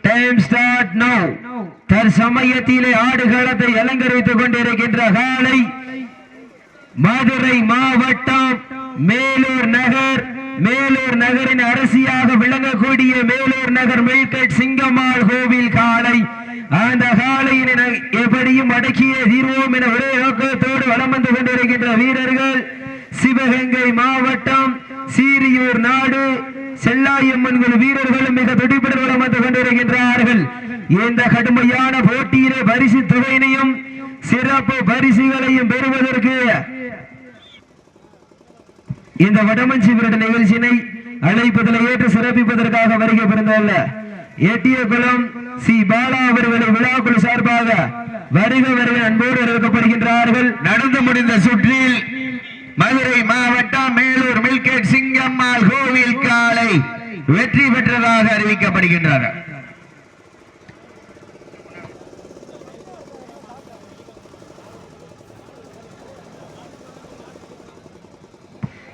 Time start no தற்சமயத்திலே ஆடுகளத்தை அலங்கரித்துக் கொண்டிருக்கின்ற காலை மதுரை மாவட்டம் மேலூர் நகர். மேலூர் நகரின் அரசியாக விளங்கக்கூடிய மேலூர் நகர் மில்கட் சிங்கம்மாள் கோவில் காளை அந்த காளையினை ந- எப்படியும் அடக்கிய தீர்வோம் என ஒரே நோக்கத்தோடு வலம் வந்து கொண்டிருக்கின்ற வீரர்கள். சிவகங்கை மாவட்டம் சீரியூர் நாடு செல்லாயம்மன் குழு வீரர்களும் மிக துடிப்புடன் வந்து கொண்டிருக்கின்றார்கள். இந்த கடுமையான போட்டியிலே பரிசு தொகையினையும் சிறப்பு பரிசுகளையும் பெறுவதற்கு இந்த வடமஞ்சி விருட நிகழ்ச்சியினை அழைப்பதில் ஏற்று சிறப்பிப்பதற்காக வருகை பிறந்தல்ல எட்டிய குளம் சி. பாலா அவர்களை விழாக்குழு சார்பாக வருக வருக அன்போடு அறிவிக்கப்படுகின்றார்கள். நடந்து முடிந்த சுற்றில் மதுரை மாவட்டம் மேலூர் மில்கேட் சிங்கம்மாள் கோவில் காலை வெற்றி பெற்றதாக அறிவிக்கப்படுகின்றனர்